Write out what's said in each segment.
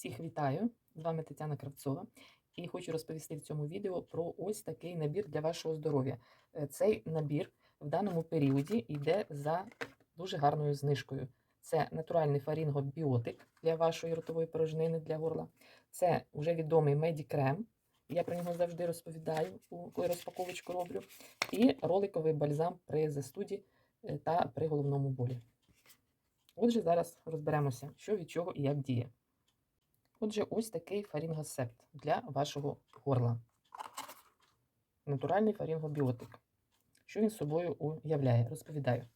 Всіх вітаю! З вами Тетяна Кравцова і хочу розповісти в цьому відео про ось такий набір для вашого здоров'я. Е, Цей набір в даному періоді йде за дуже гарною знижкою. Це натуральний фарінгобіотик для вашої ротової порожнини для горла. Це вже відомий медікрем. Я про нього завжди розповідаю, коли розпаковочку роблю. І роликовий бальзам при застуді е, та при головному болі. Отже, зараз розберемося, що від чого і як діє. Отже, ось такий фарінгосепт для вашого горла. Натуральний фарінгобіотик. Що він собою уявляє? Розповідаю.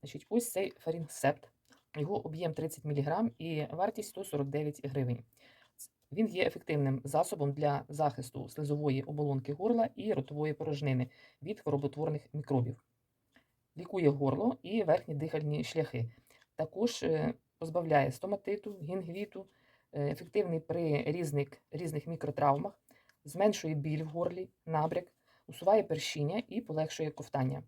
Значить, ось цей фарінгсепт, його об'єм 30 мг і вартість 149 гривень. Він є ефективним засобом для захисту слизової оболонки горла і ротової порожнини від хвороботворних мікробів. Лікує горло і верхні дихальні шляхи. Також е, позбавляє стоматиту, гінгвіту, ефективний при різних, різних мікротравмах, зменшує біль в горлі, набряк, усуває першіння і полегшує ковтання.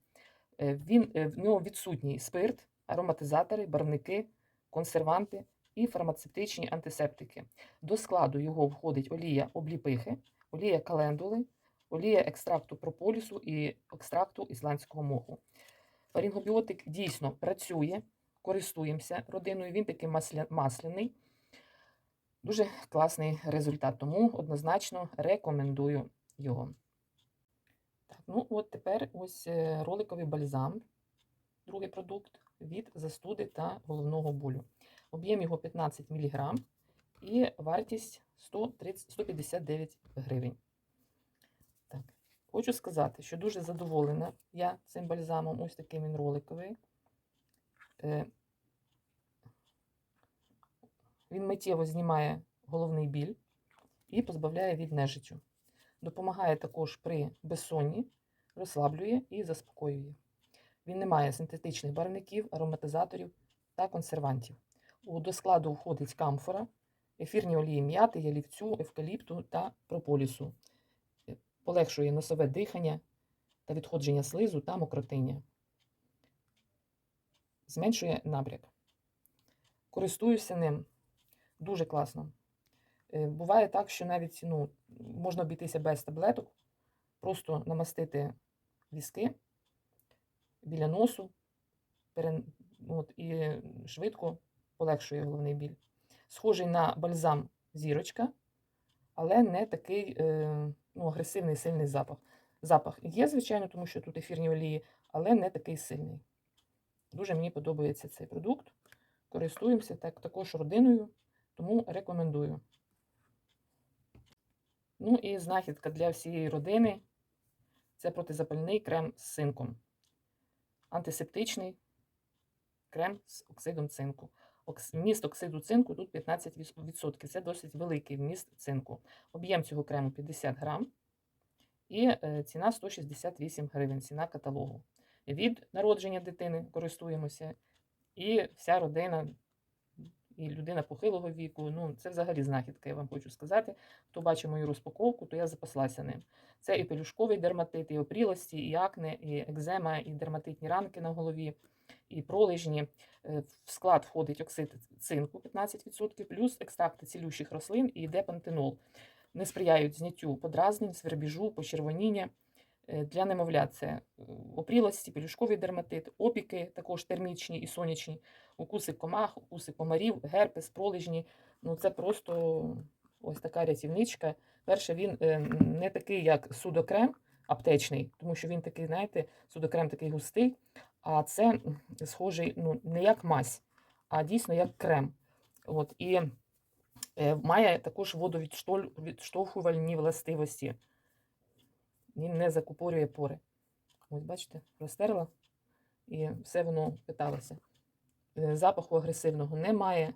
Е, Він, е, в нього відсутній спирт, ароматизатори, барвники, консерванти і фармацевтичні антисептики. До складу його входить олія обліпихи, олія календули, олія екстракту прополісу і екстракту ісландського моху. Фарінгобіотик дійсно працює, користуємося родиною, він такий масля- масляний. Дуже класний результат, тому однозначно рекомендую його. Так, ну от тепер ось е, роликовий бальзам, другий продукт від застуди та головного болю. Об'єм його 15 мг і вартість 130, 159 гривень. Так, хочу сказати, що дуже задоволена я цим бальзамом, ось таким він роликовий. Він миттєво знімає головний біль і позбавляє від нежиттю. Допомагає також при безсонні, розслаблює і заспокоює. Він не має синтетичних барвників, ароматизаторів та консервантів. У до складу входить камфора, ефірні олії м'яти, ялівцю, евкаліпту та прополісу. Полегшує носове дихання та відходження слизу та мокротиння. Зменшує набряк. Користуюся ним дуже класно. Е, Буває так, що навіть ну, можна обійтися без таблеток, просто намастити віски біля носу от, і швидко полегшує головний біль. Схожий на бальзам зірочка, але не такий е, ну, агресивний сильний запах. Запах є, звичайно, тому що тут ефірні олії, але не такий сильний. Дуже мені подобається цей продукт. Користуємося так, також родиною, тому рекомендую. Ну і знахідка для всієї родини це протизапальний крем з цинком. Антисептичний крем з оксидом цинку. Вміст оксиду цинку тут 15%. Це досить великий вміст цинку. Об'єм цього крему 50 грам і е, ціна 168 гривень, ціна каталогу. Від народження дитини користуємося, і вся родина, і людина похилого віку. Ну, це взагалі знахідка, я вам хочу сказати. Хто бачив мою розпаковку, то я запаслася ним. Це і пелюшковий дерматит, і опрілості, і акне, і екзема, і дерматитні ранки на голові, і пролежні. Е, В склад входить оксид цинку 15%, плюс екстракти цілющих рослин і йде пантенол. Не сприяють зняттю подразнень, свербіжу, почервоніння. Е, Для немовлят це е, опрілості, пелюшковий дерматит, опіки, також термічні і сонячні, укуси комах, укуси комарів, герпес, пролежні. Ну це просто ось така рятівничка. Перше, він е, не такий, як судокрем аптечний, тому що він такий, знаєте, судокрем такий густий, а це схожий ну, не як мазь, а дійсно як крем. От, і е, має також водовідштовхувальні властивості. Він не закупорює пори. Ось, бачите, розтерла і все воно питалося. Е, Запаху агресивного немає,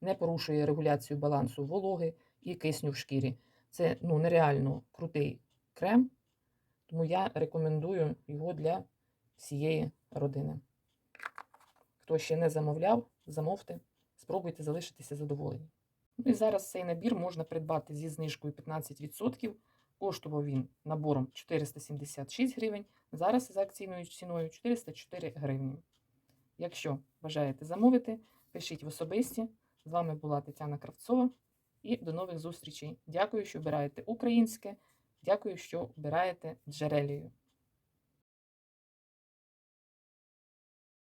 не порушує регуляцію балансу вологи і кисню в шкірі. Це ну, нереально крутий крем, тому я рекомендую його для всієї родини. Хто ще не замовляв, замовте, спробуйте залишитися задоволені. Ну і зараз цей набір можна придбати зі знижкою 15%. Коштував він набором 476 гривень. Зараз за акційною ціною 404 гривні. Якщо бажаєте замовити, пишіть в особисті, З вами була Тетяна Кравцова і до нових зустрічей. Дякую, що обираєте українське. Дякую, що обираєте джерелію.